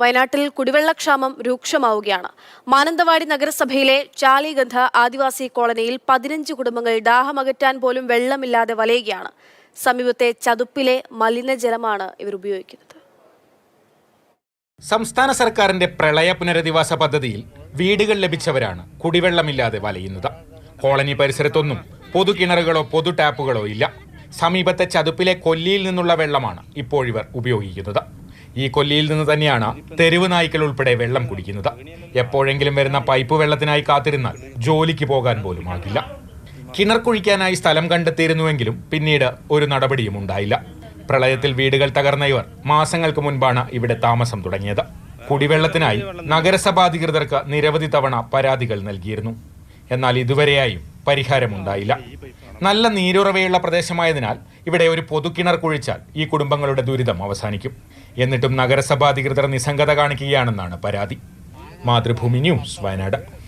വയനാട്ടിൽ കുടിവെള്ളക്ഷാമം രൂക്ഷമാവുകയാണ്. മാനന്തവാടി നഗരസഭയിലെ ചാലിഗന്ധ ആദിവാസി കോളനിയിൽ പതിനഞ്ച് കുടുംബങ്ങൾ ദാഹമകറ്റാൻ പോലും വെള്ളമില്ലാതെ വലയുകയാണ്. സമീപത്തെ ചതുപ്പിലെ മലിനജലമാണ് ഇവർ ഉപയോഗിക്കുന്നത്. സംസ്ഥാന സർക്കാരിന്റെ പ്രളയ പുനരധിവാസ പദ്ധതിയിൽ വീടുകൾ ലഭിച്ചവരാണ് കുടിവെള്ളമില്ലാതെ വലയുന്നത്. കോളനി പരിസരത്തൊന്നും പൊതു കിണറുകളോ പൊതു ടാപ്പുകളോ ഇല്ല. സമീപത്തെ ചതുപ്പിലെ കൊല്ലിയിൽ നിന്നുള്ള വെള്ളമാണ് ഇപ്പോഴിവർ ഉപയോഗിക്കുന്നത്. ഈ കൊല്ലിയിൽ നിന്ന് തന്നെയാണ് തെരുവ് നായ്ക്കൾ ഉൾപ്പെടെ വെള്ളം കുടിക്കുന്നത്. എപ്പോഴെങ്കിലും വരുന്ന പൈപ്പ് വെള്ളത്തിനായി കാത്തിരുന്നാൽ ജോലിക്ക് പോകാൻ പോലും ആകില്ല. കിണർ കുഴിക്കാനായി സ്ഥലം കണ്ടെത്തിയിരുന്നുവെങ്കിലും പിന്നീട് ഒരു നടപടിയും ഉണ്ടായില്ല. പ്രളയത്തിൽ വീടുകൾ തകർന്ന ഇവർ മാസങ്ങൾക്ക് മുൻപാണ് ഇവിടെ താമസം തുടങ്ങിയത്. കുടിവെള്ളത്തിനായി നഗരസഭാധികൃതർക്ക് നിരവധി തവണ പരാതികൾ നൽകിയിരുന്നു. എന്നാൽ ഇതുവരെയായും പരിഹാരമുണ്ടായില്ല. നല്ല നീരുറവയുള്ള പ്രദേശമായതിനാൽ ഇവിടെ ഒരു പൊതുകിണർ കുഴിച്ചാൽ ഈ കുടുംബങ്ങളുടെ ദുരിതം അവസാനിക്കും. എന്നിട്ടും നഗരസഭാ അധികൃതർ നിസ്സംഗത കാണിക്കുകയാണെന്നാണ് പരാതി. മാതൃഭൂമി ന്യൂസ് വയനാട്.